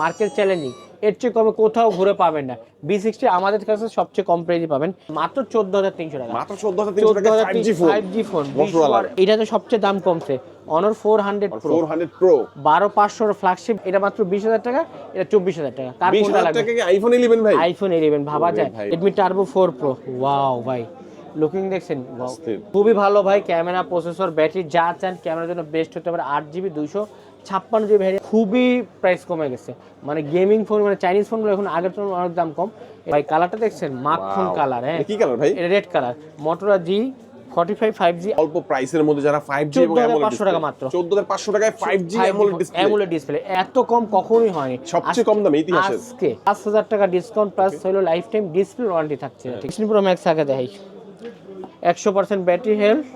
Market challenging এর চেয়ে কমে কোথাও ঘুরে পাবেন না। বি সিক্সটি আমাদের কাছে সবচেয়ে কম প্রাইজে পাবেন মাত্র চোদ্দ হাজার তিনশো টাকা। মাত্র চোদ্দ হাজার তিনশো টাকা ফাইভ জি ফোন এটা তো সবচেয়ে দাম কমছে। Honor four hundred pro hundred pro বারো পাঁচশোর ফ্ল্যাগশিপ এটা মাত্র বিশ হাজার টাকা এটা চব্বিশ হাজার টাকা। কোনটা লাগবে? আইফোন ইলেভেন ভাই? আইফোন ইলেভেন ভাবা যায়। Redmi Turbo four Pro wow ভাই। লুকিং দেখছেন? খুবই ভালো ভাই ক্যামেরা প্রসেসর ব্যাটারি যা চান ক্যামেরার জন্য বেস্ট হতে পারে। আট জিবি দুইশো ছাপ্পান্ন জিবি ভ্যারিয়েন্ট খুবই প্রাইস কমে গেছে। মানে গেমিং ফোন মানে চাইনিজ ফোনগুলো এখন আগের তুলনায় অনেক দাম কম। ভাই কালারটা দেখছেন? মাখন. কালার হ্যাঁ। কি কালার ভাই? এটা red colour Motorola G forty five five G অল্প প্রাইসের মধ্যে যারা ফাইভ জি এবং 14,500 টাকা মাত্র। চোদ্দ হাজার পাঁচশো টাকায় five G AMOLED display display এত কম কখনোই হয়নি। সবচেয়ে কম দামে ইতিহাসের। আজকে পাঁচ হাজার টাকা ডিসকাউন্ট প্লাস হলো লাইফ টাইম ডিসপ্লে ওয়ারেন্টি থাকছে সিক্সটিন প্রো ম্যাক্স আগে দেখাই। একশো পার্সেন্ট ব্যাটারি হেলথ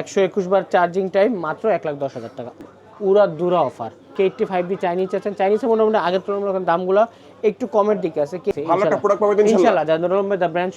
একশো একুশ বার চার্জিং টাইম মাত্র এক লাখ দশ হাজার টাকা। পুরা দুরা offer. K eighty five G Chinese আছেন চাইনিজে মোটামুটি আগের তুলনায় দামগুলো একটু কমের দিকে আছে। ইনশাল্লাহ। দ্য ব্র্যান্ড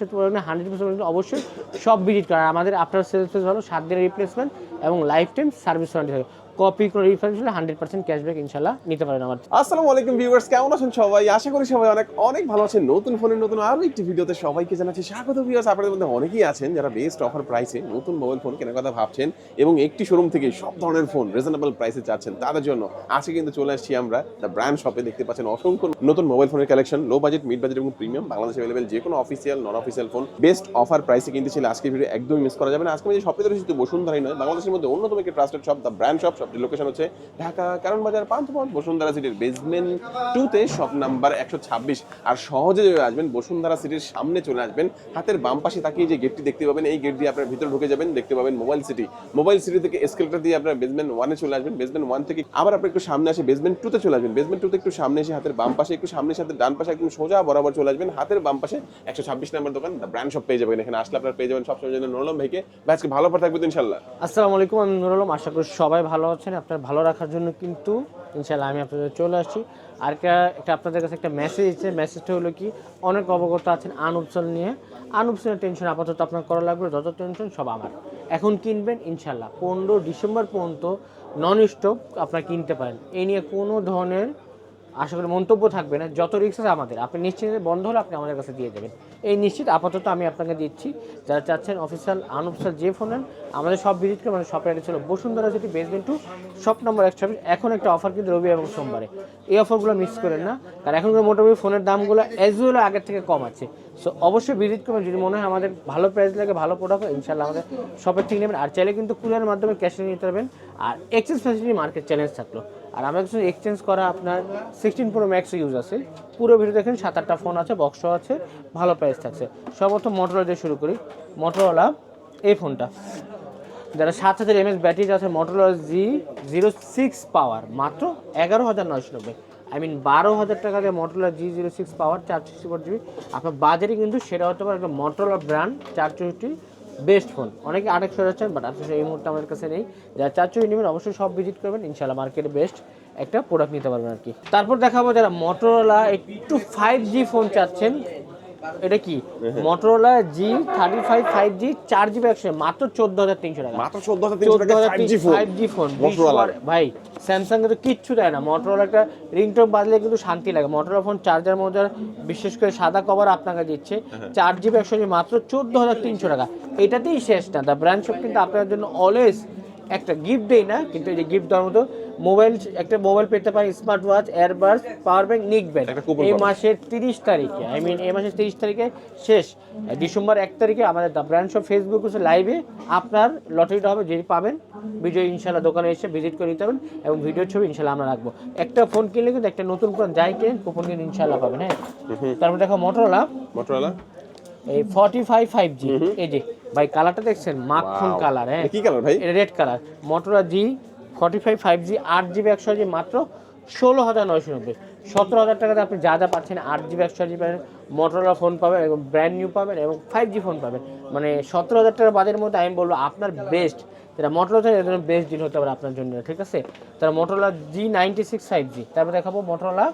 হান্ড্রেড পার্সেন্ট অবশ্যই সব ভিজিট করেন আমাদের আপনার সেলস ভালো সাত দিনের রিপ্লেসমেন্ট এবং লাইফ টাইম সার্ভিস ওয়ারেন্টি থাকে কপি কোনো রিফান্ড হলে হান্ড্রেড পার্সেন্ট ক্যাশব্যাক ইনশাল্লাহ নিতে পারেন আমার আসসালামু আলাইকুম ভিউয়ার্স কেমন আছেন সবাই? আশা করি সবাই অনেক অনেক ভালো আছেন। নতুন ফোনের নতুন আরও একটি ভিডিওতে সবাইকে জানাচ্ছি স্বাগত ভিউয়ার্স আপনাদের মধ্যে অনেকেই আছেন যারা বেস্ট অফার প্রাইসে নতুন মোবাইল ফোন কেনার কথা ভাবছেন এবং একটি শোরুম থেকে সব ধরনের ফোন রিজনেবল প্রাইসে চাচ্ছেন তাদের জন্য। আজকে কিন্তু চলে আসছি আমরা দ্য ব্র্যান্ড শপে দেখতে পাচ্ছেন অসংখ্য নতুন মোবাইল ফোনের collection low budget mid budget এবং প্রিমিয়াম বাংলাদেশে অ্যাভেলেবেল যে কোনো official non official phone best offer প্রাইসে কিনতে ছিল আজকে ভিডিও একদমই মিস করা যাবে না। আজকে আমি যে শপে ধরেছি বসুন্ধরাই নয়, বাংলাদেশের মধ্যে অন্যতম একটি trusted shop the brand shop location হচ্ছে ঢাকা কারণ বাজার পান্থপথ বসুন্ধরা সিটির বেসমেন্ট টুতে শপ নাম্বার একশো ছাব্বিশ। আর সহজে যেভাবে আসবেন, বসুন্ধরা সিটির সামনে চলে আসবেন। হাতের বাম পাশে তাকিয়ে যে গেটটি দেখতে পাবেন, এই গেট দিয়ে আপনার ভিতরে ঢুকে যাবেন, দেখতে পাবেন মোবাইল সিটি মোবাইল সিটি থেকে এসকেলেটার দিয়ে আপনার বেসমেন্ট ওয়ানে চলে আসবেন। বেসমেন্ট ওয়ান থেকে আবার আপনি একটু সামনে আসে বেসমেন্ট টুতে চলে আসবেন। বেসমেন্ট টুতে একটু সামনে এসে হাতের বাম পাশে, একটু সামনে সাথে ডান পাশে একদম সোজা বরাবর চলে আসবেন। হাতের বাম পাশে একশো ছাব্বিশ নাম্বার দোকান ব্র্যান্ড শপ পেয়ে যাবেন। এখানে আসলে আপনার পেয়ে যাবেন সবসময় জন্য। নরম ভাইকে। ভাই, আজকে ভালো পর থাকবে ইনশাল্লাহ আসসালামু আলাইকুম, আমি নুর আলম আশা করি সবাই ভালো আছেন আপনার ভালো রাখার জন্য কিন্তু ইনশাল্লাহ আমি আপনাদের চলে আসছি। আর একটা আপনাদের কাছে একটা মেসেজ দিচ্ছে মেসেজটা হলো কি, অনেক অবগত আছেন আনুপসল নিয়ে। আনুপসলের টেনশন আপাতত আপনার করা লাগবে, যত টেনশন সব আমার। এখন কিনবেন ইনশাল্লাহ পনেরো ডিসেম্বর পর্যন্ত নন স্টপ আপনারা কিনতে পারেন। এই নিয়ে কোনো ধরনের আশা করি মন্তব্য থাকবে না, যত রিক্স আছে আমাদের। আপনি নিশ্চিন্তে বন্ধ হলে আপনি আমাদের কাছে দিয়ে দেবেন এই নিশ্চিত আপাতত আমি আপনাকে দিচ্ছি, যারা চাচ্ছেন অফিসিয়াল আনঅফিসিয়াল যে ফোন নেন, আমাদের সব ভিজিট করে মানে শপের অ্যাড্রেস হলো Bashundhara City basement two shop number একশো এখন একটা অফার কিন্তু রবি এবং সোমবারে। এই অফারগুলো মিস করেন না, কারণ এখনকার মোটামুটি ফোনের দামগুলো অ্যাজ ওয়েল আগের থেকে কম আছে। সো অবশ্যই ভিজিট করবেন, যদি মনে হয় আমাদের ভালো প্রাইস লাগে, ভালো প্রোডাক্ট ইনশাল্লাহ আমাদের শপের থেকে নেবেন। আর চাইলে কিন্তু কুরিয়ারের মাধ্যমে ক্যাশে নিতে পারবেন। আর এক্সচেঞ্জ ফ্যাসিলিটি মার্কেট চ্যালেঞ্জ থাকল। আর আমার কিছু এক্সচেঞ্জ করা আপনার সিক্সটিন প্রো ম্যাক্স ইউজ আছে। পুরো ভিডিও দেখেন, সাত আটটা ফোন আছে বক্সও আছে, ভালো প্রাইস থাকছে। সর্বপ্রথম মোটরোলা দিয়ে শুরু করি। মোটরোলা এই ফোনটা যারা সাত হাজার এমএস ব্যাটারি আছে Motorola G zero six power মাত্র এগারো হাজার নয়শো নব্বই। আই মিন বারো হাজার টাকা দিয়ে Motorola G zero six power চার সিক্সটি ফোর জিবি আপনার বাজারে কিন্তু সেটা হতে পারে একটা মোটরোলা ব্র্যান্ড চার চৌষট্টি। বেস্ট ফোন অনেকে আরেকশো যাচ্ছেন বাট আটশো এই মুহূর্তে আমাদের কাছে নেই। যারা চার চৌষট্টি নেবেন, অবশ্যই সব ভিজিট করবেন। ইনশাল্লাহ মার্কেটে বেস্ট একটা প্রোডাক্ট নিতে পারবেন আর কি। তারপর দেখাবো যারা মোটোরোলা একটু ফাইভ জি ফোন চাচ্ছেন। এটা কি? Motorola G thirty five five G চার জিবি একশো মাত্র চোদ্দ হাজার তিনশো টাকা। মাত্র চোদ্দ হাজার তিনশো টাকা ফাইভ জি ফোন। ভাই স্যামসাং এর তো কিচ্ছু দেয় না। মোটরোলা একটা রিংটোন বাজলে কিন্তু শান্তি লাগে। মোটরোলা ফোন চার্জার মজার বিশেষ করে সাদা কভার আপনাকে দিচ্ছে। চার জিবি একশো মাত্র চোদ্দ হাজার তিনশো টাকা। এটাতেই শেষ না। দ্য ব্র্যান্ড শপ কিন্তু আপনার জন্য অলওয়েজ একটা গিফট দেই না কিন্তু এই যে গিফট দেওয়ার মতো মোবাইল একটা মোবাইল পেতে পারেন smart watch earbuds power bank নিকবেন একটা এই মাসের তিরিশ তারিখে আই মিন এই মাসের তিরিশ তারিখে শেষ। ডিসেম্বর এক তারিখে আমাদের দ্য ব্র্যান্ড শপ ফেসবুক হচ্ছে লাইভে আপনার লটারিটা হবে যেটি পাবেন। বিজয় ইনশাল্লাহ দোকানে এসে ভিজিট করে নিতে পারবেন এবং ভিডিওর ছবি ইনশাল্লাহ আমরা রাখব। একটা ফোন কিনলে কিন্তু একটা নতুন ফোন যাই কিনেন কুপন কিন্তু ইনশাল্লাহ পাবেন হ্যাঁ? তারপর দেখো মোটরোলা মোটরোলা এই ফর্টি ফাইভ ফাইভ জি এই যে ভাই কালারটা দেখছেন? মাখন কালার হ্যাঁ। কি কালার ভাই? এটা red colour Motorola G forty five five G আট জিবি একশো জি মাত্র ষোলো হাজার নয়শো নব্বই। সতেরো হাজার টাকাতে আপনি যা যা পাচ্ছেন আট জিবি একশো জি পাবেন মোটরলা ফোন পাবেন এবং ব্র্যান্ড নিউ পাবেন এবং ফাইভ জি ফোন পাবেন। মানে সতেরো হাজার টাকার বাজেটের মধ্যে আমি বলব আপনার বেস্ট যেটা মোটরলা এর জন্য বেস্ট ডিল হতে পারে আপনার জন্য ঠিক আছে? তার Motorola G ninety six five G তারপর দেখাবো Motorola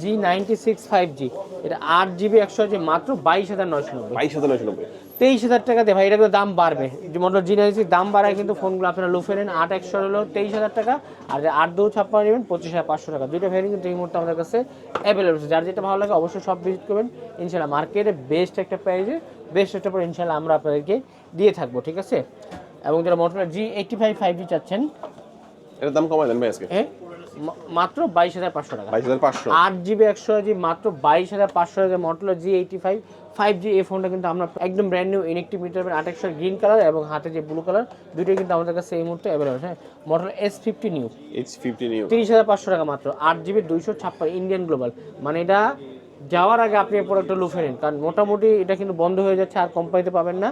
G ninety six five G এটা আট জিবি একশো জি মাত্র বাইশ হাজার নয়শো নব্বই। বাইশ হাজার নয়শো নব্বই। তেইশ হাজার টাকা দিয়ে ভাই এটা কিন্তু দাম বাড়বে। যে মোটর জি নাইনটি দাম বাড়ায় কিন্তু ফোনগুলো আপনারা লুফে নেন আট একশো হলো তেইশ হাজার টাকা আর যে আট দু ছাপ্পান্ন নেবেন পঁচিশ হাজার পাঁচশো টাকা। দুটো ভ্যারিয়েন্ট কিন্তু এই মুহূর্তে আমাদের কাছে অ্যাভেলেবল আছে। যার যেটা ভালো লাগে অবশ্যই সব ভিজিট করবেন। ইনশাল্লাহ মার্কেটে বেস্ট একটা প্রাইজে বেস্ট একটা পরে ইনশাল্লাহ আমরা আপনাদেরকে দিয়ে থাকব ঠিক আছে? এবং যারা Moto G eighty five five G চাচ্ছেন এটার দাম কমাই দেন ভাই আজকে? মাত্র বাইশ হাজার পাঁচশো টাকা। বাইশ হাজার পাঁচশো। আট জিবি একশো জি মাত্র বাইশ হাজার পাঁচশো হাজার মটলো জি এইটি ফাইভ ফাইভ জি এই ফোনটা কিন্তু আমরা একদম ব্র্যান্ড নিউ ইনেকটিভ মিটার আট একশো গ্রিন কালার এবং হাতে যে ব্লু কালার দুটোই কিন্তু আমাদের কাছে এই মুহূর্তে অ্যাভেলেবল হ্যাঁ? Motorola S fifty Neo H fifty Neo তিরিশ হাজার পাঁচশো টাকা মাত্র আট জিবি দুইশো ছাপ্পান্ন ইন্ডিয়ান গ্লোবাল মানে এটা যাওয়ার আগে আপনি এই প্রোডাক্টটা লুফে নিন কারণ মোটামুটি এটা কিন্তু বন্ধ হয়ে যাচ্ছে আর কোম্পানিতে পাবেন না।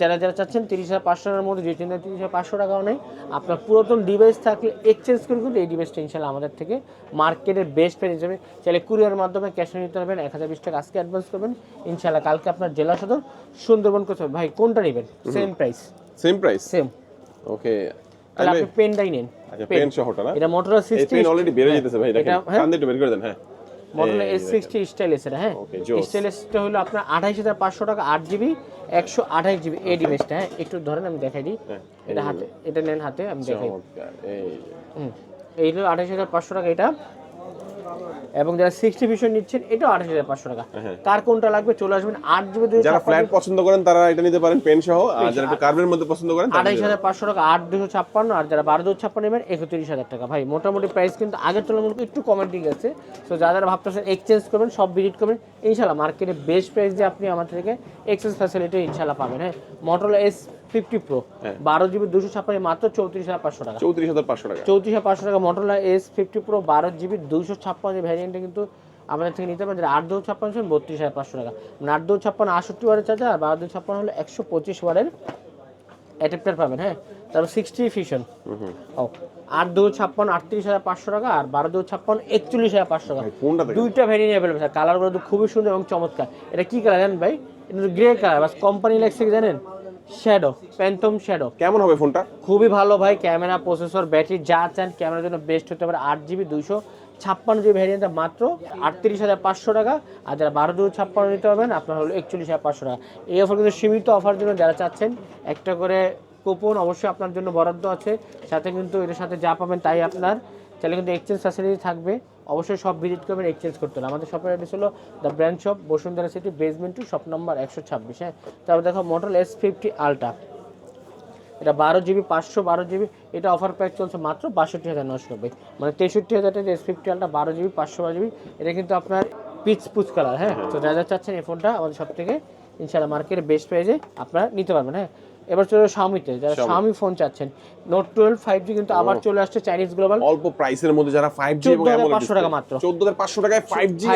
যারা যারা চাচ্ছেন তিরিশ হাজার পাঁচশো টাকার মধ্যে যে চিন্তা তিরিশ হাজার পাঁচশো টাকাও নেই আপনার পুরাতন ডিভাইস থাকলে এক্সচেঞ্জ করে কিন্তু এই ডিভাইসটা ইনশাল্লাহ আমাদের থেকে মার্কেটের বেস্ট প্রাইস হিসেবে চাইলে কুরিয়ার মাধ্যমে ক্যাশ নিতে পারবেন এক হাজার বিশ টাকা আজকে অ্যাডভান্স করবেন। ইনশাল্লাহ কালকে আপনার জেলা সদর সুন্দরবন করতে হবে। ভাই কোনটা নেবেন? Same price same price same okay তাহলে আপনি পেনটাই নেন। আচ্ছা পেন সহটা না? এটা মোটরলা এই সিক্সটি পেন অলরেডি বের হয়ে। যেতেছে ভাই দেখেন হ্যাঁ। কান দিয়ে একটু বের করে দেন হ্যাঁ। মডেল এস সিক্সটি স্টাইলিশ এটা হ্যাঁ? স্টাইলিশটা হলো আপনার আঠাইশ হাজার পাঁচশো টাকা আট জিবি একশো আঠাইশ জিবি এই ডিভাইসটা হ্যাঁ? একটু ধরেন আমি দেখাই দিই। হ্যাঁ, এটা হাতে এটা নেন হাতে আমি দেখাই হুম। এই হলো আঠাইশ হাজার পাঁচশো টাকা এটা। এবং যারা সিক্সটি ভিশন নিচ্ছেন এটাও আঠাশ হাজার পাঁচশো টাকা। হ্যাঁ। কার কোনটা লাগবে চলে আসবেন আট জিবি দুই যারা ফ্ল্যাট পছন্দ করেন তারা এটা নিতে পারেন পেন সহ। আর যারা একটু কার্বের মধ্যে পছন্দ করেন তারা আঠাইশ হাজার পাঁচশো টাকা আট দুশো ছাপ্পান্ন আর যারা বারো দুশো ছাপ্পান্ন নেবেন একত্রিশ হাজার টাকা। ভাই মোটামুটি প্রাইস কিন্তু আগের তুলনামূলক একটু কমেন্টিং আছে। সো যারা যারা ভাবতেছেন এক্সচেঞ্জ করবেন সব ভিজিট করবেন ইনশাল্লাহ মার্কেটে বেস্ট প্রাইস দিয়ে আপনি আমার থেকে এক্সচেঞ্জ ফ্যাসিলিটি ইনশাল্লাহ পাবেন। হ্যাঁ মোটর এস ফিফটি প্রো। হ্যাঁ। বারো জিবি দুশো ছাপ্পান্ন মাত্র চৌত্রিশ হাজার পাঁচশো টাকা। চৌত্রিশ হাজার পাঁচশো টাকা। চৌত্রিশ হাজার পাঁচশো টাকা মোটরলা এস ফিফটি প্রো বারো জিবি দুশো ছাপ্পান্ন ভ্যারিয়েন্টে কিন্তু আমাদের থেকে নিতে পারেন আট দু ছাপ্পান্ন ছিল বত্রিশ হাজার পাঁচশো টাকা। মানে আট দু ছাপ্পান্ন আটষট্টি ওয়ারের চার্জার আর বারো দু ছাপ্পান্ন হলো একশো পঁচিশ ওয়ারের অ্যাডাপ্টার পাবেন হ্যাঁ? তারপর সিক্সটি ফিশন ও আট দু ছাপ্পান্ন আটত্রিশ হাজার পাঁচশো টাকা আর বারো দু ছাপ্পান্ন একচল্লিশ হাজার পাঁচশো টাকা। দুইটা ভ্যারিয়েন্ট অ্যাভেলেবল স্যার কালারগুলো তো খুবই সুন্দর এবং চমৎকার। এটা কি কালার জানেন ভাই? এটা গ্রে কালার বাস কোম্পানি লেগছে জানেন? শ্যাডো প্যান্থম শ্যাডো কেমন হবে ফোনটা? খুবই ভালো ভাই ক্যামেরা প্রসেসর ব্যাটারি যা চান ক্যামেরার জন্য বেস্ট হতে পারে আট জিবি দুইশো ছাপ্পান্ন জিবি ভ্যারিয়েন্টটা মাত্র আটত্রিশ হাজার পাঁচশো টাকা। আর যারা বারো দুই ছাপ্পান্ন নিতে পারবেন আপনার হলো একচল্লিশ হাজার পাঁচশো টাকা। এই অফার কিন্তু সীমিত অফার জন্য যারা চাচ্ছেন একটা করে কুপন অবশ্যই আপনার জন্য বরাদ্দ আছে। সাথে কিন্তু এটার সাথে যা পাবেন তাই আপনার। তাহলে কিন্তু এক্সচেঞ্জ ফ্যাসিলিটি থাকবে। অবশ্যই সব ভিজিট করবেন এক্সচেঞ্জ করতে হবে। আমাদের শপের অ্যাড্রেস হলো the brand shop Bashundhara City basement two shop number একশো ছাব্বিশ হ্যাঁ? তারপর দেখো মোটর এস ফিফটি আলট্রা এটা বারো জিবি পাঁচশো বারো জিবি এটা অফার প্রাইস চলছে মাত্র বাষট্টি হাজার নশো নব্বই। মানে তেষট্টি হাজার টাকা এস ফিফটি আলটা বারো জিবি পাঁচশো বারো জিবি এটা কিন্তু আপনার পিচ পুচ কালার হ্যাঁ? তো যা চাচ্ছেন এই ফোনটা আমাদের সব থেকে ইনশাল্লাহ মার্কেটে বেস্ট প্রাইসে আপনারা নিতে পারবেন হ্যাঁ? এবার চলে শাওমিতে যারা। শাওমি ফোন চাচ্ছেন। নোট টুয়েলভ ফাইভ জি কিন্তু আবার চলে আসছে চাইনিজ গ্লোবাল অল্প প্রাইসের মধ্যে যারা ফাইভ জি এবং 14,500 টাকা মাত্র। চোদ্দ হাজার পাঁচশো টাকায় ফাইভ জি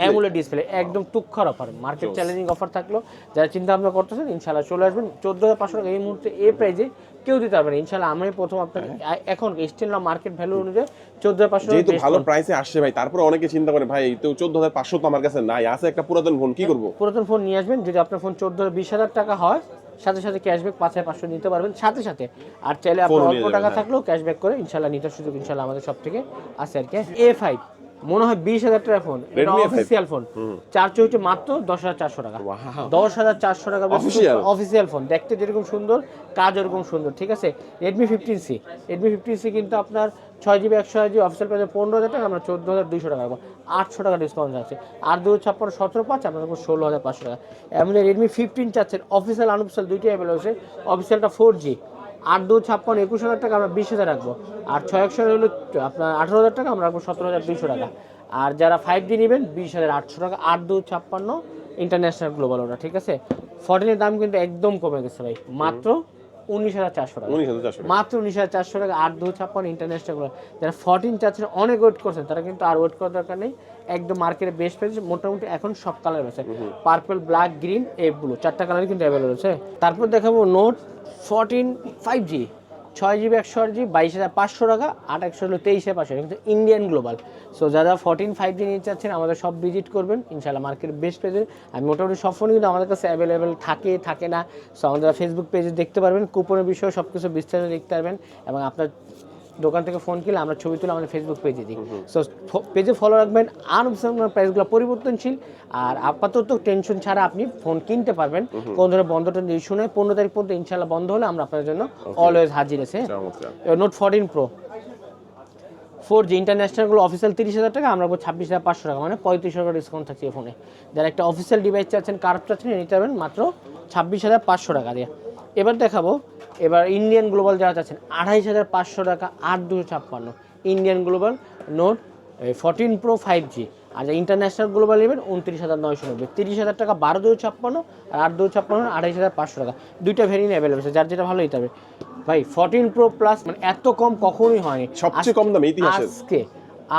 অ্যামুলেট ডিসপ্লে একদম তুক্ষর অফার মার্কেট চ্যালেঞ্জিং অফার থাকল। যারা চিন্তা ভাবনা করতেছেন ইনশাল্লাহ চলে আসবেন। চোদ্দ হাজার পাঁচশো টাকা এই মুহূর্তে এই প্রাইজে কেউ দিতে পারবে না। ইনশাল্লাহ আমি প্রথম আপনাকে হ্যাঁ। এখন স্টিল না মার্কেট ভ্যালু অনুযায়ী চোদ্দ হাজার পাঁচশো যেহেতু ভালো প্রাইসে আসছে ভাই তারপরে অনেকে চিন্তা করে ভাই তো চোদ্দ হাজার পাঁচশো তো আমার কাছে নাই আছে একটা পুরাতন ফোন কি করব? পুরাতন ফোন নিয়ে আসবেন। যদি আপনার ফোন চোদ্দ বিশ হাজার টাকা হয় সাথে সাথে ক্যাশব্যাক পাঁচ হাজার পাঁচশো নিতে পারবেন। সাথে সাথে আর চাইলে আপনার অল্প টাকা হ্যাঁ। থাকলেও ক্যাশব্যাক করে ইনশাল্লাহ নিতে সুযোগ ইনশাল্লাহ আমাদের সব থেকে আছে আর কি। এ ফাইভ মনে হয় বিশ হাজার টাকা ফোন এটা অফিসিয়াল ফোন চার্জ হচ্ছে মাত্র দশ হাজার চারশো টাকা। দশ হাজার চারশো টাকা? অফিসিয়াল ফোন দেখতে যেরকম সুন্দর কাজ ওরকম সুন্দর ঠিক আছে? Redmi fifteen C Redmi fifteen C কিন্তু আপনার ছয় জিবি একশো জিবি অফিসিয়াল প্রাইসে পনেরো হাজার টাকা, আমরা চোদ্দ হাজার দুশো টাকা পাবো আটশো টাকা ডিসকাউন্ট আছে। আর দু ছাপ্পান্ন সতেরো পাঁচ আপনার ষোলো হাজার পাঁচশো টাকা। এমনি রেডমি ফিফটিন চাচ্ছেন অফিসিয়াল আনঅফিসিয়াল দুইটাই অ্যাভেলেবল আছে অফিসিয়ালটা ফোর জি আট দু ছাপ্পান্ন একুশ হাজার টাকা, আমরা বিশ হাজার রাখব। আর ছয় একশো হলো আপনার আঠারো হাজার টাকা, আমরা রাখব সতেরো হাজার দুশো টাকা। আর যারা ফাইভ জি নেবেন, বিশ হাজার আটশো টাকা। আট দু ছাপ্পান্ন ইন্টারন্যাশনাল গ্লোবাল ওটা ঠিক আছে? ফর্টিনের দাম কিন্তু একদম কমে গেছে ভাই। মাত্র উনিশ হাজার চারশো টাকা। উনিশ হাজার চারশো মাত্র উনিশ হাজার চারশো টাকা আট দু ছাপ্পান্ন ইন্টারন্যাশনাল যারা ফর্টিন চাচ্ছেন অনেক ওয়েট করছেন তারা কিন্তু আর ওয়েট করার দরকার নেই। একদম মার্কেটে মোটামুটি এখন সব কালার রয়েছে। পার্পল ব্ল্যাক গ্রিন এ ব্লু চারটা কালারই কিন্তু অ্যাভেলেবল আছে তারপর দেখাবো নোট ফোরটিন ফাইভ জি ছয় জিবি, একশো আট জিবি, বাইশ হাজার পাঁচশো টাকা, আট একশো হলো তেইশ হাজার পাঁচশো কিন্তু ইন্ডিয়ান গ্লোবাল সো যারা ফোরটিন ফাইভ জি নিয়ে চাচ্ছেন, আমাদের সব ভিজিট করবেন। ইনশাল্লাহ মার্কেট বেস্ট পেজে আর মোটামুটি সব ফোন কিন্তু আমাদের কাছে অ্যাভেলেবেল থাকে থাকে না। সো আমাদের ফেসবুক পেজে দেখতে পারবেন। কুপনের বিষয়ে সব কিছু বিস্তারিত দেখতে পারবেন। এবং আপনার দোকান থেকে ফোন কিনলে আমরা ছবি তুলে আমাদের ফেসবুক পেজে দিই। সো পেজে ফলো রাখবেন। আর প্রাইসগুলো পরিবর্তনশীল। আর আপাতত টেনশন ছাড়া আপনি ফোন কিনতে পারবেন। কোন ধরনের বন্ধ টন্ধ ইস্যু নেই পনেরো তারিখ পর্যন্ত ইনশাল্লাহ বন্ধ হলে আমরা আপনার জন্য অলওয়েজ হাজির আছে Note fourteen Pro four G ইন্টারন্যাশনালগুলো official তিরিশ হাজার টাকা আমরা ছাব্বিশ হাজার পাঁচশো টাকা। মানে পঁয়ত্রিশ টাকা ডিসকাউন্ট থাকছে এই ফোনে যারা একটা অফিসিয়াল ডিভাইস চাচ্ছেন কার্ভ চাচ্ছেন নিতে পারবেন মাত্র ছাব্বিশ হাজার পাঁচশো টাকা দিয়ে। এবার দেখাবো এবার ইন্ডিয়ান গ্লোবাল যারা চাচ্ছেন আড়াইশ হাজার পাঁচশো টাকা আট দুশো ছাপ্পান্ন। Indian global Note fourteen Pro five G আর যা ইন্টারন্যাশনাল গ্লোবাল নেবেন উনত্রিশ হাজার নয়শো নব্বই। তিরিশ হাজার টাকা বারো দুশো ছাপ্পান্ন আর আট দুশো ছাপ্পান্ন আড়াইশ হাজার পাঁচশো টাকা। দুইটা ভেরিয়েন্ট অ্যাভেলেবল আছে যার যেটা ভালো হতে হবে। ভাই ফোরটিন প্রো প্লাস মানে এত কম কখনোই হয়নি। সবচেয়ে কম দামে ইতিহাসের। আজকে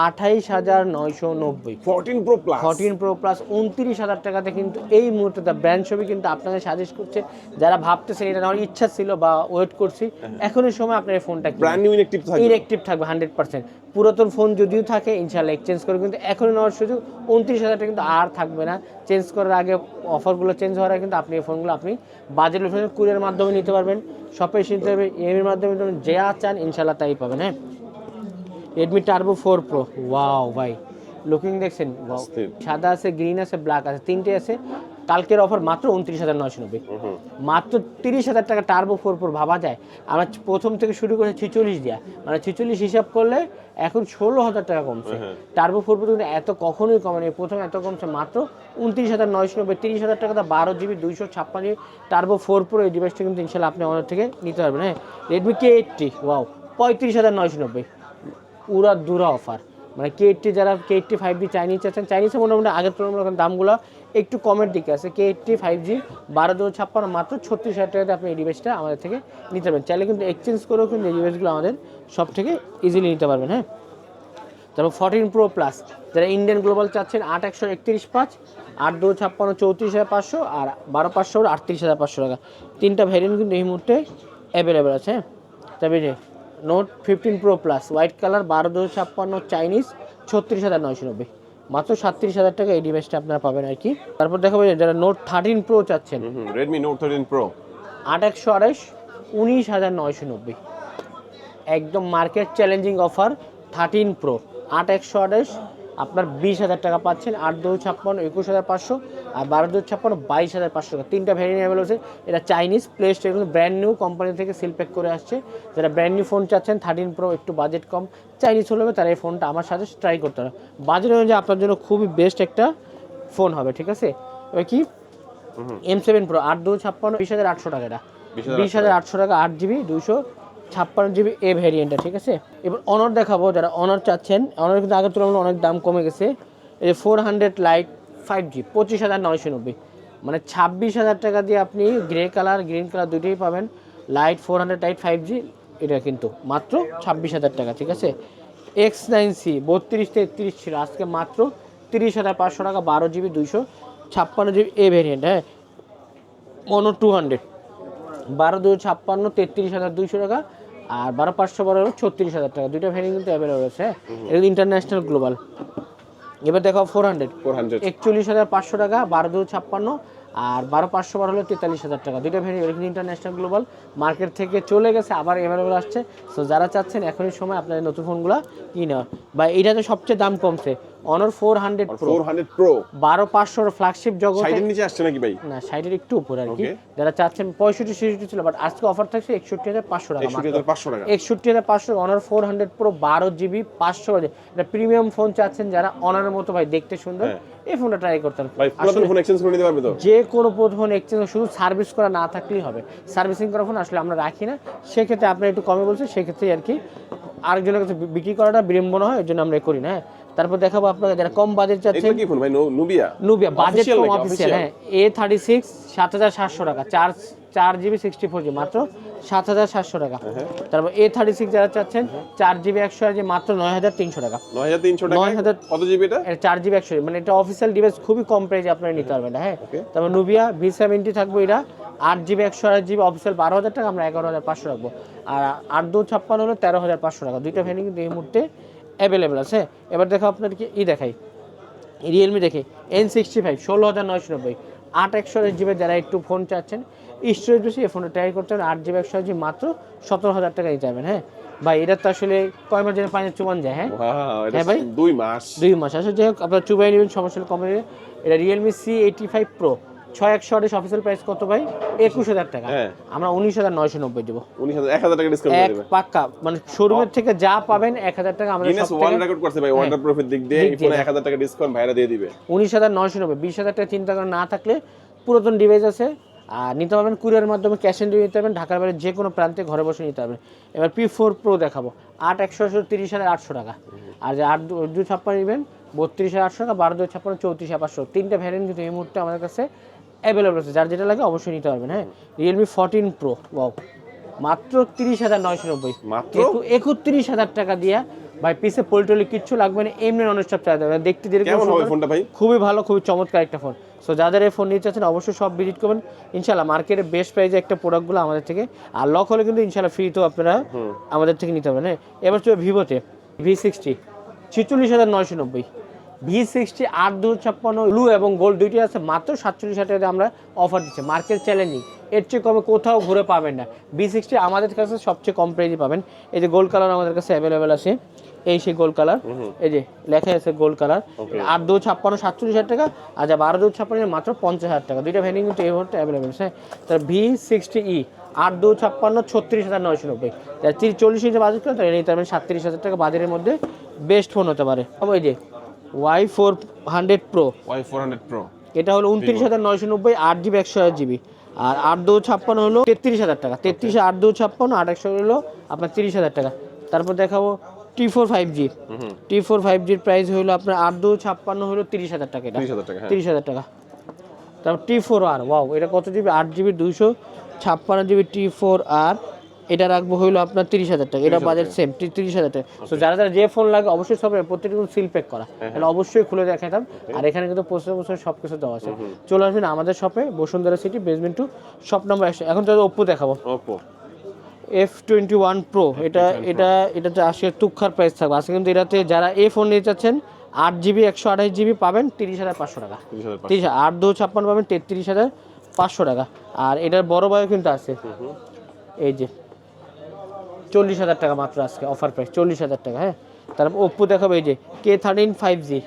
আঠাইশ হাজার নয়শো নব্বই। Fourteen Pro plus fourteen Pro plus উনত্রিশ হাজার টাকাতে কিন্তু এই মুহূর্তে দ্য ব্র্যান্ড ছবি কিন্তু আপনাদের সাজেস্ট করছে। যারা ভাবতেছেন এটা নেওয়ার ইচ্ছা ছিল বা ওয়েট করছি এখনই সময় আপনার এই ফোনটা ব্র্যান্ড নিউ ইনেকটিভ থাকবে। ইনএক্টিভ থাকবে হান্ড্রেড পার্সেন্ট পুরাতন ফোন যদিও থাকে ইনশাল্লাহ এক্সচেঞ্জ করে কিন্তু এখনই নেওয়ার সুযোগ। উনত্রিশ হাজার টাকা কিন্তু আর থাকবে না। চেঞ্জ করার আগে অফারগুলো চেঞ্জ হওয়ার আগে কিন্তু আপনি এই ফোনগুলো আপনি বাজেট কুরিয়ার মাধ্যমে নিতে পারবেন। শপে এসে নিতে পারবেন ইএমের মাধ্যমে যা চান ইনশাল্লাহ তাই পাবেন হ্যাঁ? Redmi Turbo four Pro wow ভাই। লুকিং দেখছেন। সাদা আছে গ্রিন আছে ব্ল্যাক আছে তিনটে আছে। কালকের অফার মাত্র উনত্রিশ হাজার নয়শো নব্বই। মাত্র তিরিশ হাজার টাকা টার্বো ফোর ফোর ভাবা যায়। আমরা প্রথম থেকে শুরু করে ছিচল্লিশ দেওয়া মানে ছিচল্লিশ হিসাব করলে এখন ষোলো হাজার টাকা কমছে। টার্বো ফোর ফোর কিন্তু এত কখনোই কমেনি। প্রথম এত কমছে মাত্র উনত্রিশ হাজার নয়শো নব্বই। তিরিশ হাজার টাকা বারো জিবি দুইশো ছাপ্পান্ন টার্বো ফোর প্রো এই ডিভাইসটা কিন্তু ইনশাল্লাহ আপনি আমাদের থেকে নিতে পারবেন। হ্যাঁ? রেডমি কে এইটটি ওয়াও পঁয়ত্রিশ হাজার নয়শো নব্বই। উড়া দুরা অফার। মানে কে এইটটি যারা K eighty five G Chinese আছেন চাইনিজে মোটামুটি আগের তুলনায় দামগুলো একটু কমের দিকে আছে। কে এইটটি ফাইভ জি বারো দু ছাপ্পান্ন মাত্র ছত্রিশ হাজার টাকাতে আপনি এই ডিভাইসটা আমাদের থেকে নিতে পারবেন। চাইলে কিন্তু এক্সচেঞ্জ করেও কিন্তু এই ডিভাইসগুলো আমাদের সব থেকে ইজিলি নিতে পারবেন হ্যাঁ? তারপর ফোরটিন প্রো প্লাস যারা ইন্ডিয়ান গ্লোবাল চাচ্ছেন আট একশো একত্রিশ পাঁচ, আট দু ছাপ্পান্ন চৌত্রিশ হাজার পাঁচশো আর বারো পাঁচশো আটত্রিশ হাজার পাঁচশো টাকা। তিনটা ভ্যারিয়েন্ট কিন্তু এই মুহূর্তে অ্যাভেলেবেল আছে হ্যাঁ? তবে Note fifteen Pro plus. White colour বারো দুশো ছাপ্পান্ন চাইনিজ ছত্রিশ হাজার নয়শো নব্বই। মাত্র সাতত্রিশ হাজার টাকা এই ডিভাইসটা আপনারা পাবেন আর কি। তারপর দেখাবো যারা নোট থার্টিন প্রো চাচ্ছেন রেডমি নোট থার্টিন প্রো আট একশো আড়াইশ উনিশ হাজার নয়শো নব্বই। একদম market challenging offer thirteen Pro আট একশো আঠাশ আপনার বিশ হাজার টাকা পাচ্ছেন আট দু ছাপ্পান্ন একুশ হাজার পাঁচশো আর বারো দু ছাপ্পান্ন বাইশ হাজার পাঁচশো টাকা। তিনটা ভ্যারিয়েন্ট অ্যাভেলেবল আছে। এটা চাইনিজ প্লে স্টোর কিন্তু ব্র্যান্ড নিউ কোম্পানি থেকে সিল প্যাক করে আসছে। যারা ব্র্যান্ড নিউ ফোন চাচ্ছেন থার্টিন প্রো একটু বাজেট কম। চাইনিজ হলে তারা এই ফোনটা আমার সাথে ট্রাই করতে হবে বাজেট অনুযায়ী আপনার জন্য খুবই বেস্ট একটা ফোন হবে ঠিক আছে? ওই কি? এম সেভেন প্রো আট দু ছাপ্পান্ন বিশ হাজার আটশো টাকা এটা। বিশ হাজার আটশো টাকা আট জিবি দুশো ছাপ্পান্ন জিবি এ ভ্যারিয়েন্টটা ঠিক আছে? এবার অনার দেখাবো, যারা অনার চাচ্ছেন অনার কিন্তু আগের তুলনায় অনেক দাম কমে গেছে। এই যে four hundred lite five G পঁচিশ হাজার নয়শো নব্বই। মানে ছাব্বিশ হাজার টাকা দিয়ে আপনি গ্রে কালার গ্রিন কালার দুটোই পাবেন। Lite four hundred lite five G এটা কিন্তু মাত্র ছাব্বিশ হাজার টাকা, ঠিক আছে? এক্স নাইন সি বত্রিশ তেত্রিশ ছিল, আজকে মাত্র তিরিশ হাজার পাঁচশো টাকা, বারো জিবি, দুইশো ছাপ্পান্ন জিবি এ ভ্যারিয়েন্ট হ্যাঁ? মনো টু হান্ড্রেড বারো দুশো ছাপ্পান্ন, তেত্রিশ হাজার দুইশো টাকা আর বারো পাঁচশো বারো হলো ছত্রিশ হাজার টাকা। দুইটা ভ্যারিয়েন্ট কিন্তু অ্যাভেলেবল আছে এটা ইন্টারন্যাশনাল গ্লোবাল এবার দেখো ফোর হান্ড্রেড ফোর হান্ড্রেড একচল্লিশ হাজার পাঁচশো টাকা বারো দু ছাপ্পান্ন আর বারো পাঁচশো বারো হলো তেতাল্লিশ হাজার টাকা। দুইটা ভ্যারিয়েন্ট কিন্তু ইন্টারন্যাশনাল গ্লোবাল মার্কেট থেকে চলে গেছে আবার অ্যাভেলেবল আসছে। সো যারা চাচ্ছেন এখনই সময় আপনাদের নতুন ফোনগুলো কিনে বা এটা এইটাতে সবচেয়ে দাম কমছে। Honor four hundred Pro four hundred Pro বারো পাঁচশোর ফ্ল্যাগশিপ জগতে নিচে আসছে নাকি ভাই? না সাইডের একটু উপরে আর কি। যারা চাচ্ছেন পঁয়ষট্টি ছেষট্টি ছিল বাট আজকে অফার থাকছে একষট্টি হাজার পাঁচশো টাকা একষট্টি হাজার পাঁচশো টাকা। একষট্টি হাজার পাঁচশো অনার ফোর হান্ড্রেড প্রো বারো জিবি পাঁচশো এটা প্রিমিয়াম ফোন চাচ্ছেন যারা অনারের মতো ভাই দেখতে সুন্দর। হ্যাঁ। এই ফোনটা ট্রাই করতেন ভাই পুরাতন ফোন এক্সচেঞ্জ করে নিতে পারবে তো? যে কোনো ফোন এক্সচেঞ্জ শুধু সার্ভিস করা না থাকলেই হবে। সার্ভিসিং করা ফোন আসলে আমরা রাখি না। সেক্ষেত্রে আপনার একটু কমে বলছেন সেক্ষেত্রে আর কি আরেকজনের কাছে বিক্রি করাটা বিড়ম্বনা হয় এর জন্য আমরা করি না হ্যাঁ। তারপর দেখাবো আপনাকে যারা কম বাজেট এগুলো কি ফোন ভাই নুবিয়া? নুবিয়া বাজেট কম অফিসিয়াল হ্যাঁ। এ থার্টি সিক্স সাত হাজার সাতশো টাকা। চার চার জিবি সিক্সটি ফোর জিবি মাত্র সাত হাজার সাতশো টাকা। হ্যাঁ। তারপর এ থার্টি সিক্স যারা চাচ্ছেন চার জিবি একশো জিবি মাত্র নয় হাজার তিনশো টাকা। নয় হাজার তিনশো টাকা 9,000 কত জিবি এটা? চার জিবি একশো। মানে এটা অফিসিয়াল ডিভাইস খুবই কম প্রাইসে আপনারা নিতে পারবেন হ্যাঁ। তারপর নুবিয়া ভি সেভেন্টি থাকব এটা। আট জিবি একশো আট জিবি অফিসিয়াল বারো হাজার টাকা আমরা এগারো হাজার পাঁচশো রাখব। আর আট দু ছাপ্পান্ন হলো তেরো হাজার পাঁচশো টাকা। দুইটা কিন্তু এই মুহূর্তে অ্যাভেলেবেল আছে। এবার দেখো আপনাদেরকে ই দেখাই। রিয়েলমি দেখে এন সিক্সটি ফাইভ ষোলো হাজার নয়শো নব্বই। আট একশো জিবি যারা একটু ফোন চাচ্ছেন স্টোরেজ বেশি এই ফোনটা ট্রাই করতে হবে আট জিবি একশো জিবি মাত্র সতেরো হাজার টাকা দিতে যাবেন হ্যাঁ? ভাই এটা তো আসলে কয় মাস যেন পানি চুমান যায় হ্যাঁ? হ্যাঁ ভাই। দুই মাস। দুই মাস। আসলে যাই হোক আপনার চুবাই নেবেন সমস্যা কোম্পানি এটা Realme C eighty five Pro ছয় একশো আঠাশ অফিসিয়াল প্রাইস কত ভাই? একুশ হাজার টাকা। হ্যাঁ। আমরা উনিশ হাজার নয়শো নব্বই দেবো। উনিশ হাজার এক হাজার টাকা ডিসকাউন্ট পাক্কা মানে শোরুমের থেকে যা পাবেন এক হাজার টাকা রেকর্ড করছে ভাই ওয়াটার প্রুফের দিক দিয়ে এই ফোনে এক হাজার টাকা ডিসকাউন্ট ভাইরা দিয়ে দিবে। উনিশ হাজার নয়শো নব্বই বিশ হাজার টাকা চিন্তা করা না থাকলে পুরাতন ডিভাইস আছে আর নিতে পারবেন কুরিয়ার মাধ্যমে ক্যাশ অন ডেলিভারি নিতে পারবেন ঢাকার বাইরে যে কোনো প্রান্তে ঘরে বসে নিতে পারবেন। এবার পি ফোর প্রো দেখাবো আট একশো তিরিশ হাজার আটশো টাকা। আর যে আট দুই ছাপ্পান্ন নেবেন বত্রিশ হাজার আটশো টাকা বারো দুই ছাপ্পান্ন চৌত্রিশ হাজার পাঁচশো। তিনটা ভ্যারিয়েন্ট কিন্তু এই মুহূর্তে আমাদের কাছে অ্যাভেলেবল আছে। যার যেটা লাগে অবশ্যই নিতে পারবেন হ্যাঁ? রিয়েলমি ফোরটিন প্রো ওয়াও মাত্র তিরিশ হাজার নয়শো নব্বই। মাত্র? একত্রিশ হাজার টাকা দিয়া ভাই পিসে পোলটলি কিচ্ছু লাগবে না এমনি ননস্টপ চালাতে হবে দেখতে যেরকম কেমন ফোনটা ভাই? খুবই ভালো খুবই চমৎকার একটা ফোন। সো যাদের এই ফোন নিতে চাচ্ছেন অবশ্যই সব ভিজিট করবেন। ইনশাল্লাহ মার্কেটে বেস্ট প্রাইসে একটা প্রোডাক্টগুলো আমাদের থেকে। আর লক হলে কিন্তু ইনশাল্লাহ ফ্রিতেও আপনারা আমাদের থেকে নিতে পারবেন হ্যাঁ? এবার চলে ভিভোতে ভি সিক্সটি ছিচল্লিশ হাজার নয়শো নব্বই। ভি সিক্সটি আট দু ছাপ্পান্ন ব্লু এবং গোল্ড দুইটি আছে মাত্র সাতচল্লিশ হাজার আমরা অফার দিচ্ছি। মার্কেট চ্যালেঞ্জিং এর চেয়ে কমে কোথাও ঘুরে পাবেন না। বি সিক্সটি আমাদের কাছে সবচেয়ে কম প্রাইজে পাবেন। এই যে গোল্ড কালার আমাদের কাছে অ্যাভেলেবেল আছে। এই সেই গোল্ড কালার এই যে লেখা আছে গোল্ড কালার আট দু ছাপ্পান্ন সাতচল্লিশ হাজার টাকা। আর যা বারো দু ছাপ্পান্ন মাত্র পঞ্চাশ হাজার টাকা। দুইটা ভ্যানিং কিন্তু এই মুহূর্তে অ্যাভেলেবেল হ্যাঁ? তার ভি সিক্সটি ই আট দু ছাপ্পান্ন ছত্রিশ হাজার নয়শো নব্বই। যার চল্লিশ ইঞ্চি বাজেট করে তাহলে নিতে পারবেন সাতত্রিশ হাজার টাকা বাজারের মধ্যে বেস্ট ফোন হতে পারে। এই যে Y four hundred Pro Y four hundred Pro এটা হলো উনত্রিশ হাজার নয়শো নব্বই আট জিবি একশো আট জিবি আর আট দু ছাপ্পান্ন হলো তেত্রিশ হাজার টাকা। তেত্রিশ আট দু ছাপ্পান্ন আট একশো হলো আপনার তিরিশ হাজার টাকা। তারপর দেখাবো T four five G T four five জির প্রাইস হলো আপনার আট দু ছাপ্পান্ন হলো তিরিশ হাজার টাকা এটা। তিরিশ হাজার টাকা হ্যাঁ। তারপর টি ফোর আর ওয়াও এটা কত জিবি আট জিবি দুইশো ছাপ্পান্ন জিবি টি ফোর আর এটা রাখব হইল আপনার তিরিশ হাজার টাকা। এটা বাজেট সেম তিরিশ হাজার টাকা। তো যারা যারা যে ফোন লাগে অবশ্যই সব প্রত্যেকটা কিন্তু সিল প্যাক করা। তাহলে অবশ্যই খুলে দেখাতাম। আর এখানে কিন্তু প্রসেসর প্রসেসর সব কিছু দেওয়া আছে। চলে আসবেন আমাদের শপে Bashundhara City basement two shop number একশো এখন তো ওপ্পো দেখাবো। Oppo F twenty one Pro এটা এটা এটাতে আসে তুক্ষার প্রাইস থাকবে। আজকে কিন্তু এটাতে যারা এ ফোন নিতে চাচ্ছেন আট জিবি একশো আঠাশ জিবি পাবেন তিরিশ হাজার পাঁচশো টাকা। তিরিশ হাজার আট দু ছাপ্পান্ন পাবেন তেত্রিশ হাজার পাঁচশো টাকা। আর এটার বড় বায়ু কিন্তু আছে। এই যে। চল্লিশ হাজার টাকা মাত্র আজকে অফার প্রাইস চল্লিশ হাজার টাকা হ্যাঁ? তারপর ওপ্পো দেখাবে, এই যে কে থার্টিন ফাইভ জি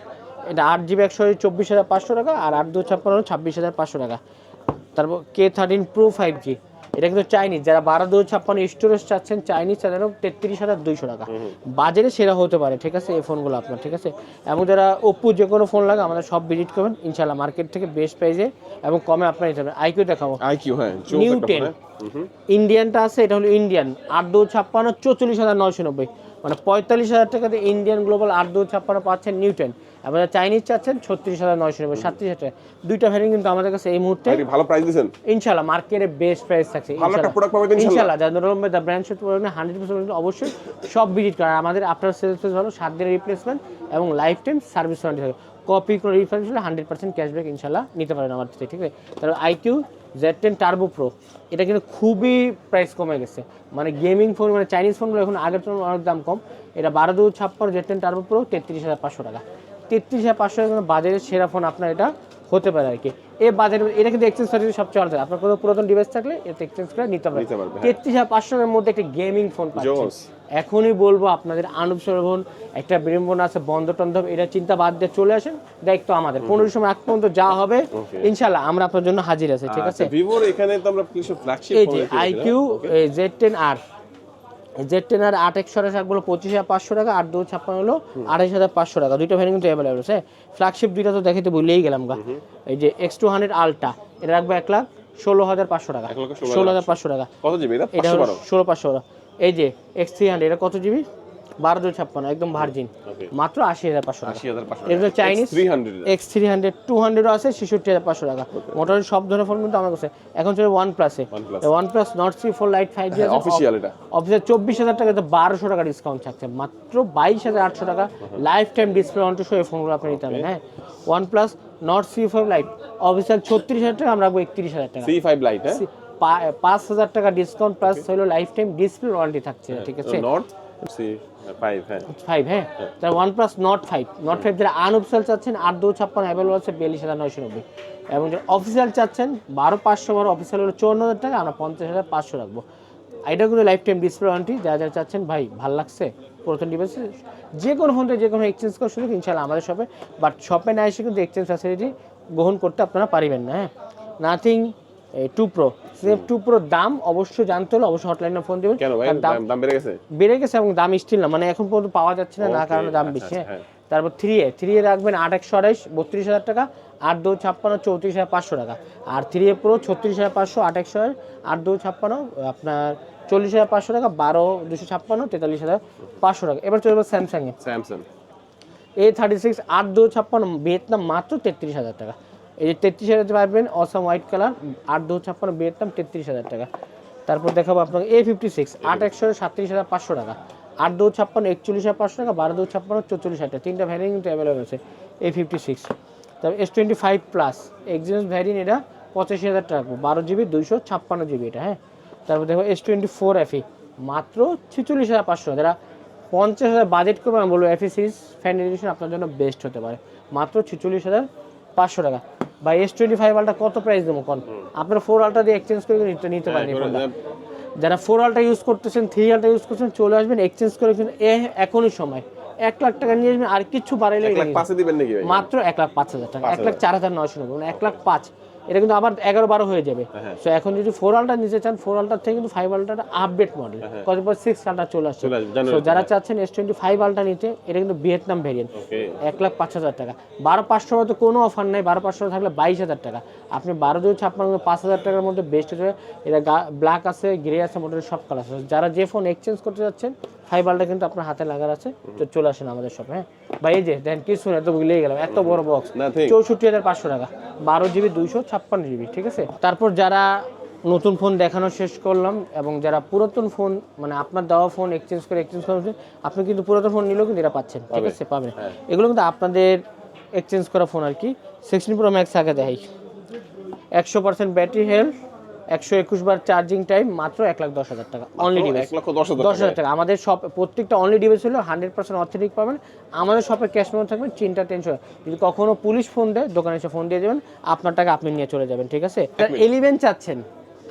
এটা আট জিবি একশো চব্বিশ হাজার পাঁচশো টাকা আর আট দু ছাপ্পান্ন ছাব্বিশ হাজার পাঁচশো টাকা। তারপর K thirteen Pro five G এটা কিন্তু চাইনিজ যারা বারো দুশো ছাপ্পান্ন স্টোরেজ চাচ্ছেন চাইনিজ তাদেরও তেত্রিশ হাজার দুইশো টাকা। বাজারে সেরা হতে পারে ঠিক আছে? এই ফোনগুলো আপনার ঠিক আছে? এবং যারা ওপো যে কোনো ফোন লাগে আমাদের সব ভিজিট করবেন। ইনশাল্লাহ মার্কেট থেকে বেস্ট প্রাইসে এবং কমে আপনার নিতে পারবেন আইকিউ দেখাবো। আইকিউ হ্যাঁ নিউ টেন ইন্ডিয়ানটা আছে এটা হলো ইন্ডিয়ান আট দু ছাপ্পান্ন চৌচল্লিশ হাজার নয়শো নব্বই। মানে পঁয়তাল্লিশ হাজার টাকাতে ইন্ডিয়ান গ্লোবাল আট দু ছাপ্পান্ন পাচ্ছেন নিউটেন। এবং চাইনিজ চাচ্ছেন ছত্রিশ হাজার নয়শো নব্বই সাতত্রিশ হাজার টাকা। দুইটা ভ্যারিয়েন্ট কিন্তু আমাদের কাছে এই মুহূর্তে ভালো প্রাইস দিচ্ছেন ইনশাল্লাহ মার্কেটে বেস্ট প্রাইস থাকছে ইনশাল্লাহ। যাদের রকম the brand shoot hundred percent অবশ্যই সব ভিজিট করেন আমাদের আপনার সেলস ভালো সাত দিনের রিপ্লেসমেন্ট এবং লাইফ টাইম সার্ভিস ওয়ারেন্টি থাকে কপি করে রিফারেন্স হলে হান্ড্রেড পার্সেন্ট ক্যাশব্যাক ইনশাল্লাহ নিতে পারেন আমার থেকে ঠিক আছে? তারপর iQOO Z ten Turbo Pro এটা কিন্তু খুবই প্রাইস কমে গেছে। মানে গেমিং ফোন মানে চাইনিজ ফোনগুলো এখন আগের তুলনায় অনেক দাম কম। এটা বারো দু ছাপ্পান্ন জেড টেন টার্বো প্রো তেত্রিশ হাজার পাঁচশো টাকা। তেত্রিশ হাজার পাঁচশো টাকা বাজারের সেরা ফোন আপনার এটা হতে পারে আর কি। এই বাজারে এটা কিন্তু এক্সচেঞ্জ সার্ভিস সবচেয়ে থাকে আপনার কোনো পুরাতন ডিভাইস থাকলে এটা এক্সচেঞ্জ করে নিতে পারবেন। পারবে, হ্যাঁ। তেত্রিশ হাজার পাঁচশোর মধ্যে একটা গেমিং ফোন পাচ্ছেন। এখনই বলব আপনাদের আনব সরবন একটা বিড়ম্বন আছে বন্ধ টন্ধ এটা চিন্তা বাদ দিয়ে চলে আসেন দায়িত্ব আমাদের। পনেরো সময় আগ পর্যন্ত যা হবে. ইনশাল্লাহ আমরা আপনার জন্য হাজির আছি ঠিক আছে? আচ্ছা ভিভোর এখানে তো আমরা কিছু ফ্ল্যাগশিপ এই যে iQOO Z ten R Z ten R আট একশো রাখগুলো পঁচিশ হাজার পাঁচশো টাকা আট দু ছাপ্পান্ন হলো আঠাশ হাজার পাঁচশো টাকা। দুইটা ভ্যারিয়েন্ট কিন্তু অ্যাভেলেবল আছে। ফ্ল্যাগশিপ দুইটা তো দেখাইতে ভুলেই গেলাম গা। এই যে এক্স টু হান্ড্রেড আলটা এটা রাখব এক লাখ ষোলো হাজার পাঁচশো টাকা। ষোলো হাজার পাঁচশো টাকা। কত জিবি এটা ষোলো পাঁচশো টাকা। এই যে এক্স থ্রি হান্ড্রেড এটা কত জিবি? বারো দুই ছাপ্পান্ন একদম ভার্জিন মাত্র আশি হাজার পাঁচশো টাকা। এগুলো Chinese three hundred X three hundred two হান্ড্রেডও আছে ছেষট্টি হাজার পাঁচশো টাকা। মোটামুটি সব ধরনের ফোন কিন্তু আমার কাছে এখন চলে ওয়ান প্লাসে OnePlus Nord C four lite five G official এটা। অফিসে চব্বিশ হাজার টাকাতে বারোশো টাকা ডিসকাউন্ট থাকছে। মাত্র বাইশ হাজার আটশো টাকা। Life time display on to show এই ফোনগুলো আপনি নিতে হ্যাঁ। OnePlus Nord C five lite official ছত্রিশ হাজার টাকা আমরা রাখব একত্রিশ হাজার টাকা। সি ফাইভ লাইট হ্যাঁ? পাঁচ হাজার টাকা ডিসকাউন্ট প্লাস হলো লাইফ টাইম ডিসপ্লে ওয়ারেন্টি থাকছে ঠিক আছে? ফাইভ হ্যাঁ। ফাইভ হ্যাঁ? তার OnePlus Nord five Nord five যারা আনঅফিসিয়াল চাচ্ছেন আট দু ছাপ্পান্ন অ্যাভেলেবল আছে বিয়াল্লিশ হাজার নয়শো নব্বই। এবং যারা অফিসিয়াল চাচ্ছেন বারো পাঁচশো বারো অফিসিয়াল হলো চুয়ান্ন হাজার টাকা আমরা পঞ্চাশ হাজার পাঁচশো রাখব। এটা কিন্তু লাইফ টাইম ডিসপ্লে ওয়ারেন্টি যারা যারা চাচ্ছেন ভাই ভালো লাগছে? পুরাতন ডিভাইসে যে কোনো ফোনটা যে কোনো এক্সচেঞ্জ করার সুযোগ ইনশাল্লাহ আমাদের শপে বাট শপে না এসে কিন্তু এক্সচেঞ্জ ফ্যাসিলিটি গ্রহণ করতে আপনারা পারিবেন না হ্যাঁ? Nothing two Pro CMF two Pro দাম অবশ্যই জানতে হলে অবশ্যই হটলাইনে ফোন দেবেন। কেন ভাই? দাম বেড়ে গেছে? বেড়ে গেছে এবং দাম স্টিল না। মানে এখন পর্যন্ত পাওয়া যাচ্ছে না না কারণে দাম আচ্ছা, বেশি। আচ্ছা, হ্যাঁ। হ্যাঁ। তারপর থ্রি এ থ্রি এ রাখবেন আট একশো আড়াইশ বত্রিশ হাজার টাকা। আট দু ছাপ্পান্ন চৌত্রিশ হাজার পাঁচশো টাকা। আর থ্রি এ প্রো ছত্রিশ হাজার পাঁচশো আট একশো আট দু ছাপ্পান্ন আপনার চল্লিশ হাজার পাঁচশো টাকা বারো দুশো ছাপ্পান্ন তেতাল্লিশ হাজার পাঁচশো টাকা। এবার চলবে স্যামসাংয়ে স্যামসাং এ। থার্টি সিক্স আট দু ছাপ্পান্ন ভিয়েতনাম মাত্র তেত্রিশ হাজার টাকা। এই যে তেত্রিশ হাজার পাবেন অসম হোয়াইট কালার আট দু ছাপ্পান্ন ভিয়েতনাম তেত্রিশ হাজার টাকা। তারপর দেখাবো আপনাকে এ ফিফটি সিক্স আট একশো সাতত্রিশ হাজার পাঁচশো টাকা। আট দু ছাপ্পান্ন, একচল্লিশ হাজার পাঁচশো টাকা, বারো দু ছাপ্পান্ন চৌচল্লিশ হাজার টাকা। তিনটা ভ্যারিয়েন্ট কিন্তু অ্যাভেলেবল আছে এ ফিফটি সিক্স তারপর এস টোয়েন্টি ফাইভ প্লাস এক্সিমেন্স ভ্যারিয়েন্ট এটা পঁচাশি হাজার টাকা বারো জিবি দুইশো ছাপ্পান্ন জিবি এটা হ্যাঁ? তারপর দেখো এস টোয়েন্টি ফোর এফি মাত্র ছিচল্লিশ হাজার পাঁচশো যারা পঞ্চাশ হাজার বাজেট করবে, আমি বলব এফি সিরিজ ফ্যান এডিশন আপনার জন্য বেস্ট হতে পারে। মাত্র ছিচল্লিশ হাজার পাঁচশো টাকা। বা এস টোয়েন্টি ফাইভ আলটা কত প্রাইস দেবো কোন? আপনারা ফোর আলটা দিয়ে এক্সচেঞ্জ করে নিতে নিতে পারেন যারা ফোর আলটা ইউজ করতেছেন থ্রি আলটা ইউজ করছেন চলে আসবেন এক্সচেঞ্জ করে এখনই সময়। এক লাখ টাকা নিয়ে আসবেন আর কিছু বাড়াইলে মাত্র এক লাখ পাঁচ হাজার টাকা। এক লাখ চার হাজার নয়শো নব্বই এক লাখ পাঁচ। এটা কিন্তু আবার এগারো বারো হয়ে যাবে। হ্যাঁ। সো এখন যদি ফোর আলটা নিতে চান ফোর আলটার থেকে কিন্তু ফাইভ আলটা আপডেট মডেল কত পর সিক্স আলটা চলে আসছে। জানুয়ারিতে, যারা চাচ্ছেন এস টোয়েন্টি ফাইভ আলটা নিতে এটা কিন্তু ভিয়েতনাম ভেরিয়েন্ট এক লাখ পাঁচ হাজার টাকা। বারো পাঁচশো তো কোনো অফার নাই বারো পাঁচশো থাকলে বাইশ হাজার টাকা। আপনি বারো দুই ছাপ্পান্ন পাঁচ হাজার টাকার মধ্যে বেস্ট হচ্ছে এটা ব্ল্যাক আছে গ্রে আছে মোটামুটি সব কালার আছে। যারা যে ফোন এক্সচেঞ্জ করতে যাচ্ছেন ফাইভ আলটা কিন্তু আপনার হাতে লাগার আছে। তো চলে আসেন আমাদের শপে হ্যাঁ। ভাই এই যে দেন কি শুনে এত ভুলেই গেলাম। এত বড় বক্স চৌষট্টি হাজার পাঁচশো টাকা। বারো জিবি দুইশো ছাপ্পান্ন জিবি ঠিক আছে? তারপর যারা নতুন ফোন দেখানো শেষ করলাম এবং যারা পুরাতন ফোন মানে আপনার দেওয়া ফোন এক্সচেঞ্জ করে এক্সচেঞ্জ করছেন আপনি কিন্তু পুরাতন ফোন নিলেও কিন্তু এটা পাচ্ছেন ঠিক আছে? পাবেন। এগুলো কিন্তু আপনাদের এক্সচেঞ্জ করা ফোন আর কি। সিক্সটিন প্রো ম্যাক্স আগে দেখাই। একশো পার্সেন্ট ব্যাটারি হেলথ একশো একুশ বার চার্জিং টাইম মাত্র এক লাখ দশ হাজার টাকা অনলি ডিভাইস এক লক্ষ দশ হাজার টাকা। আমাদের শপ প্রত্যেকটা অনলি ডিভাইস হলো হান্ড্রেড পার্সেন্ট অথেন্টিক পাবেন। আমাদের শপে ক্যাশ মেমো থাকবে চিন্তা টেনশন যদি কখনো পুলিশ ফোন দেয় দোকানে এসে ফোন দিয়ে দেবেন আপনার টাকা আপনি নিয়ে চলে যাবেন ঠিক আছে? এলিভেন চাচ্ছেন।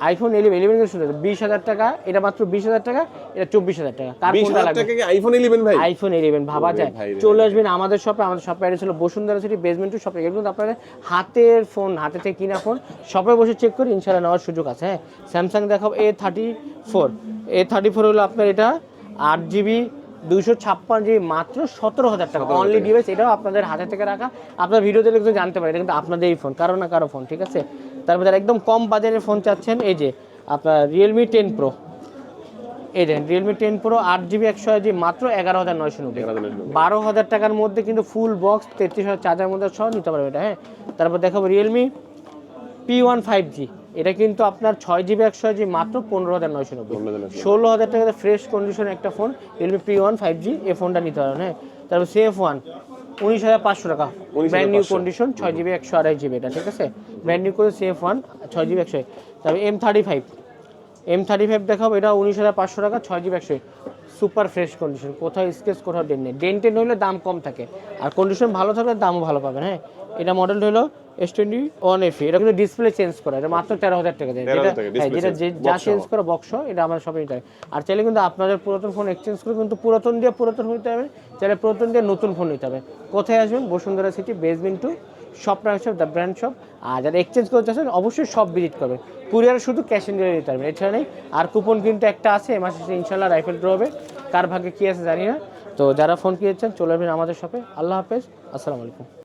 আইফোন এলিভেন এলিভেন কিন্তু শুনে বিশ হাজার টাকা এটা মাত্র বিশ হাজার টাকা এটা চব্বিশ হাজার টাকা। তার বিশ হাজার টাকা কি আইফোন ইলেভেন ভাই? আইফোন ইলেভেন ভাবা যায়। চলে আসবেন আমাদের শপে আমাদের শপে অ্যাড্রেস হলো বসুন্ধরা সিটি বেসমেন্ট টু শপে এগুলো কিন্তু আপনাদের হাতের ফোন হাতে থেকে কিনা ফোন শপে বসে চেক করে ইনশাল্লাহ নেওয়ার সুযোগ আছে হ্যাঁ। স্যামসাং দেখাবো A thirty four A thirty four হলো আপনার এটা আট জিবি দুইশো ছাপ্পান্ন জিবি মাত্র সতেরো হাজার টাকা। অনলি ডিভাইস এটাও আপনাদের হাতে থেকে রাখা। আপনার ভিডিও দেখলে কিন্তু জানতে পারেন এটা কিন্তু আপনাদের এই ফোন কারও না কারও ফোন ঠিক আছে? তারপর যারা একদম কম বাজারের ফোন চাচ্ছেন এই যে আপনার রিয়েলমি টেন প্রো এই দেন রিয়েলমি টেন প্রো আট জিবি একশো জিবি মাত্র এগারো হাজার নয়শো নব্বই। বারো হাজার টাকার মধ্যে কিন্তু ফুল বক্স তেত্রিশ হাজার চার্জার মধ্যে সহ নিতে পারবে এটা হ্যাঁ? তারপর দেখাবো Realme P one five G এটা কিন্তু আপনার ছয় জিবি একশো জিবি মাত্র পনেরো হাজার নয়শো নব্বই। ষোলো হাজার টাকাতে ফ্রেশ কন্ডিশন একটা phone Realme P one five G এই ফোনটা নিতে পারেন হ্যাঁ? তারপর সেফ ওয়ান উনিশ হাজার পাঁচশো টাকা। 19,500 ব্র্যান্ড নিউ কন্ডিশন ছয় জিবি একশো আড়াই জিবি এটা ঠিক আছে? ব্র্যান্ড নিউ করে সেফ ওয়ান ছয় জিবি একশো তারপর M thirty five M thirty five দেখাবো এটা উনিশ হাজার পাঁচশো টাকা ছয় জিবি একশো সুপার ফ্রেশ কন্ডিশন কোথাও স্কেচ কোথাও ডেন্ট নেই। ডেন্টেড নইলে দাম কম থাকে। আর কন্ডিশন ভালো থাকলে দামও ভালো পাবেন হ্যাঁ? এটা মডেল হলো এস টোয়েন্টি ওয়ান এফ এটা কিন্তু ডিসপ্লে চেঞ্জ করা এটা মাত্র তেরো হাজার টাকা দেয়। যেটা টাকা, হ্যাঁ, যেটা যে- চেঞ্জ করা বক্স এটা আমার সবই নিতে আর চাইলে কিন্তু আপনাদের পুরাতন ফোন এক্সচেঞ্জ করে কিন্তু পুরাতন দিয়ে পুরাতন নিতে হবে চাইলে পুরাতন দিয়ে নতুন ফোন নিতে হবে। কোথায় আসবেন? Bashundhara City basement two shop shop the brand shop আর যারা এক্সচেঞ্জ করতে চাচ্ছেন অবশ্যই সব ভিজিট করবেন। কুরিয়ার শুধু ক্যাশ অন ডেলিভারি দিতে পারবেন এছাড়া নেই। আর কুপন কিন্তু একটা আছে এ মাসে ইনশাল্লাহ রাইফেল ড্র হবে। কার ভাগ্যে কী আছে জানি না। তো যারা ফোন কিনেছেন চলে আসবেন আমাদের শপে আল্লাহ হাফেজ আসসালামু আলাইকুম।